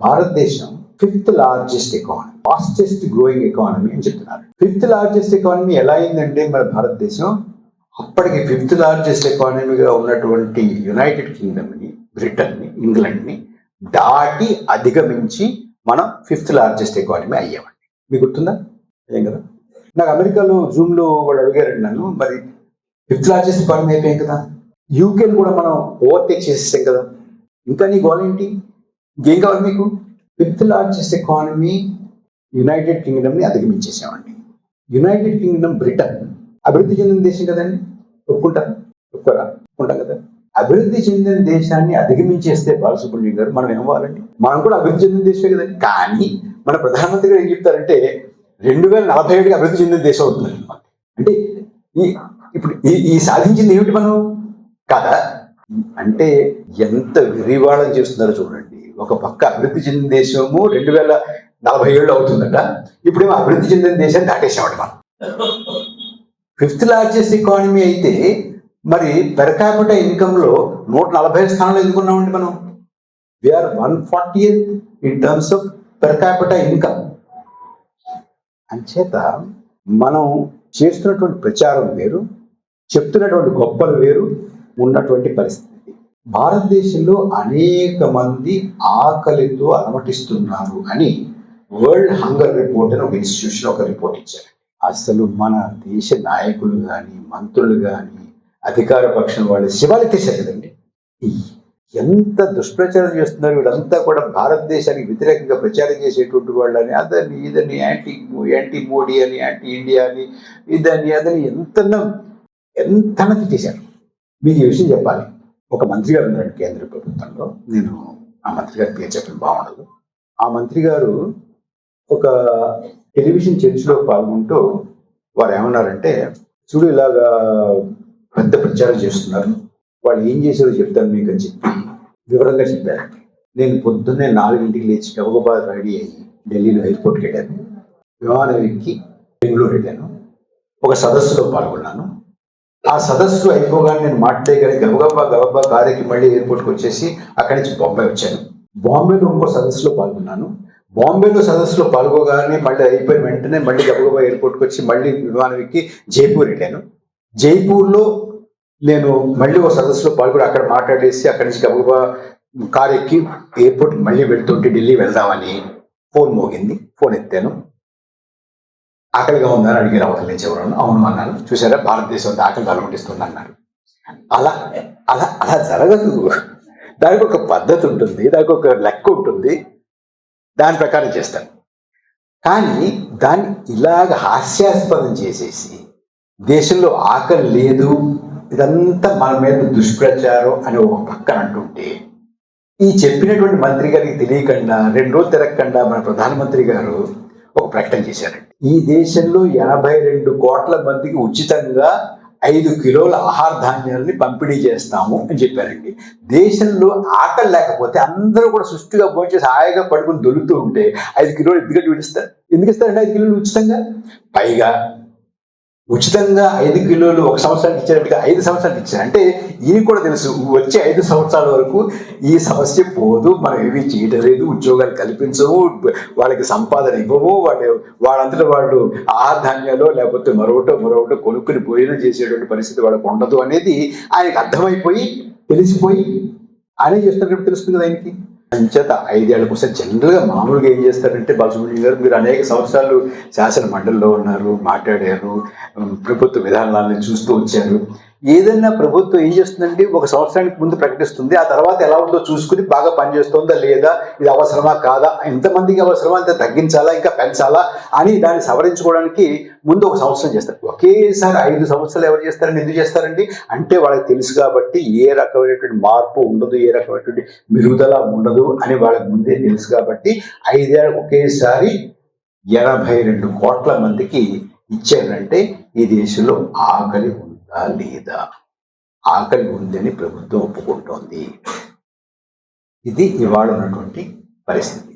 భారతదేశం fifth largest economy fastest growing economy అని చెప్తున్నారు. ఫిఫ్త్ లార్జెస్ట్ ఎకానమీ ఎలా అయిందంటే మన భారతదేశం అప్పటికి ఫిఫ్త్ లార్జెస్ట్ ఎకానమీగా ఉన్నటువంటి యునైటెడ్ కింగ్డమ్ని బ్రిటన్ని ఇంగ్లాండ్ని దాటి అధిగమించి మనం ఫిఫ్త్ లార్జెస్ట్ ఎకానమీ అయ్యామండి. మీకు గుర్తుందా? ఏం కదా? నాకు అమెరికాలో జూమ్లో వాళ్ళు అడిగారండి నన్ను మరి ఫిఫ్త్ లార్జెస్ట్ ఎకానమీ అయిపోయాం కదా. యూకేని కూడా మనం ఓవర్టేక్ చేసేసాం కదా. ఇంకా నీ గోల్ ఏంటి? ఇంకేం కావాలి మీకు? ఫిఫ్త్ లార్జెస్ట్ ఎకానమీ యునైటెడ్ కింగ్డమ్ని అధిగమించేసామండి యునైటెడ్ కింగ్డమ్ బ్రిటన్ అభివృద్ధి చెందిన దేశం కదండి. ఒప్పుకుంటారు ఒప్పుకోరా? ఒప్పుకుంటాం కదా. అభివృద్ధి చెందిన దేశాన్ని అధిగమించేస్తే బాలసుబ్రహ్మణ్యం గారు మనం ఏమవ్వాలండి మనం కూడా అభివృద్ధి చెందిన దేశమే కదండి. కానీ మన ప్రధానమంత్రి గారు ఏం చెప్తారంటే రెండు వేల నలభై ఏడుకి అభివృద్ధి చెందిన దేశం అవుతుంది అంటే ఈ ఇప్పుడు ఈ ఈ సాధించింది ఏమిటి మనం? కదా? అంటే ఎంత విరివాళం చేస్తున్నారో చూడండి. ఒక పక్క అభివృద్ధి చెందిన దేశము రెండు వేల నలభై ఏళ్ళు అవుతుందట. ఇప్పుడేమో అభివృద్ధి చెందిన దేశాన్ని దాటేసామంట మనం. ఫిఫ్త్ లార్జెస్ట్ ఎకానమీ అయితే మరి పెర్ క్యాపిటల్ నూట నలభై స్థానాలు ఎందుకున్నామండి మనం. We are one forty in terms of per capital income అంచేత మనం చేస్తున్నటువంటి ప్రచారం వేరు చెప్తున్నటువంటి గొప్పలు వేరు ఉన్నటువంటి పరిస్థితి. భారతదేశంలో అనేక మంది ఆకలితో అలమటిస్తున్నారు అని వరల్డ్ హంగర్ రిపోర్ట్ అని ఒక ఇన్స్టిట్యూషన్ ఒక రిపోర్ట్ ఇచ్చారు. అసలు మన దేశ నాయకులు కానీ మంత్రులు కానీ అధికార పక్షం వాళ్ళు శివాలి కదండి. ఎంత దుష్ప్రచారం చేస్తున్నారు వీళ్ళంతా కూడా భారతదేశానికి వ్యతిరేకంగా ప్రచారం చేసేటువంటి వాళ్ళని అదని ఇదని యాంటీ యాంటీ మోడీ అని యాంటీ ఇండియా అని ఇదని అదని ఎంత ఎంత చేశారు? మీకు ఈ విషయం చెప్పాలి. ఒక మంత్రి గారు ఉన్నారండి కేంద్ర ప్రభుత్వంలో. నేను ఆ మంత్రి గారి పేరు చెప్పడం బాగుండదు. ఆ మంత్రి గారు ఒక టెలివిజన్ చర్చలో పాల్గొంటూ వారు ఏమన్నారంటే చూడు ఇలాగా పెద్ద ప్రచారం చేస్తున్నారు. వాళ్ళు ఏం చేశారో చెప్తాను మీకు అని చెప్పి వివరంగా చెప్పారు నేను పొద్దున్నే నాలుగింటికి లేచి గబగబా రెడీ అయ్యి ఢిల్లీలో ఎయిర్పోర్ట్కి వెళ్ళాను. విమానం ఎక్కి బెంగళూరు వెళ్ళాను. ఒక సదస్సులో పాల్గొన్నాను. ఆ సదస్సు అయిపోగానే నేను మాట్లాడగలి గబగబా గబగబా కారుకి మళ్ళీ ఎయిర్పోర్ట్కి వచ్చేసి అక్కడి నుంచి బాంబే వచ్చాను. బాంబేలో ఇంకో సదస్సులో పాల్గొన్నాను. బాంబేలో సదస్సులో పాల్గొగానే మళ్ళీ అయిపోయిన వెంటనే మళ్ళీ గబగబా ఎయిర్పోర్ట్కి వచ్చి మళ్ళీ విమానం ఎక్కి జైపూర్ వెళ్ళాను. జైపూర్లో నేను మళ్ళీ ఒక సదస్సులో పాల్గొని అక్కడ మాట్లాడేసి అక్కడి నుంచి గబగబా కారు ఎక్కి ఎయిర్పోర్ట్ మళ్ళీ వెళ్తుంటే ఢిల్లీ వెళ్దామని ఫోన్ మోగింది. ఫోన్ ఎత్తాను. ఆకలిగా ఉందని అడిగారు అవతల నుంచి ఎవరన్నా. అవును అన్నాను. చూసారా? భారతదేశం ఆకలి అలమటిస్తుంది అన్నారు. అలా అలా అలా జరగదు. దానికి ఒక పద్ధతి ఉంటుంది దానికి ఒక లెక్క ఉంటుంది. దాని ప్రకారం చేస్తాను. కానీ దాన్ని ఇలాగ హాస్యాస్పదం చేసేసి దేశంలో ఆకలి లేదు ఇదంతా మన మీద దుష్ప్రచారం అని ఒక పక్కన అంటుంటే ఈ చెప్పినటువంటి మంత్రి గారికి తెలియకుండా రెండు రోజులు తిరగకుండా మన ప్రధానమంత్రి గారు ఒక ప్రకటన చేశారండి ఈ దేశంలో ఎనభై రెండు కోట్ల మందికి ఉచితంగా ఐదు కిలోల ఆహార ధాన్యాలని పంపిణీ చేస్తాము అని చెప్పారండి. దేశంలో ఆకలి లేకపోతే అందరూ కూడా సుష్టిగా భోంచేసి హాయిగా పడుకుని దొరుకుతూ ఉంటే ఐదు కిలోలు ఎందుకంటే విడిస్తారు ఎందుకు ఇస్తారండి ఐదు కిలోలు ఉచితంగా? పైగా ఉచితంగా ఐదు కిలోలు ఒక సంవత్సరానికి ఇచ్చినట్టుగా ఐదు సంవత్సరాలకు ఇచ్చారు అంటే ఈయన కూడా తెలుసు వచ్చే ఐదు సంవత్సరాల వరకు ఈ సమస్య పోదు మనం ఏమీ చేయడం లేదు ఉద్యోగాలు కల్పించము వాళ్ళకి సంపాదన ఇవ్వము వాళ్ళు వాళ్ళంతటా వాళ్ళు ఆ ధాన్యాలు లేకపోతే మరొకటో మరొకటో కొనుక్కుని భోజనం చేసేటువంటి పరిస్థితి వాళ్ళకు ఉండదు అనేది ఆయనకు అర్థమైపోయి తెలిసిపోయి ఆయన చేస్తున్నట్టు తెలుస్తుంది కదా ఆయనకి. అంచేత ఐదేళ్ళకు వస్తే జనరల్గా మామూలుగా ఏం చేస్తారంటే బాలసుబ్రహ్మణ్యం గారు మీరు అనేక సంవత్సరాలు శాసన మండలిలో ఉన్నారు మాట్లాడారు ప్రభుత్వ విధానాలను చూస్తూ వచ్చారు. ఏదైనా ప్రభుత్వం ఏం చేస్తుందంటే ఒక సంవత్సరానికి ముందు ప్రకటిస్తుంది ఆ తర్వాత ఎలా ఉందో చూసుకుని బాగా పనిచేస్తుందా లేదా ఇది అవసరమా కాదా ఎంతమందికి అవసరమా అంత తగ్గించాలా ఇంకా పెంచాలా అని దాన్ని సవరించుకోవడానికి ముందు ఒక సంవత్సరం చేస్తారు. ఒకేసారి ఐదు సంవత్సరాలు ఎవరు చేస్తారని ఎందుకు చేస్తారండి? అంటే వాళ్ళకి తెలుసు కాబట్టి ఏ రకమైనటువంటి మార్పు ఉండదు ఏ రకమైనటువంటి మెరుగుదల ఉండదు అని వాళ్ళకి ముందే తెలుసు కాబట్టి ఐదేళ్ళు ఒకేసారి ఎనభై రెండు కోట్ల మందికి ఇచ్చారంటే ఈ దేశంలో ఆకలి ఉందా లేదా? ఆకలి ఉందని ప్రభుత్వం ఒప్పుకుంటోంది. ఇది ఇవాళ ఉన్నటువంటి పరిస్థితి.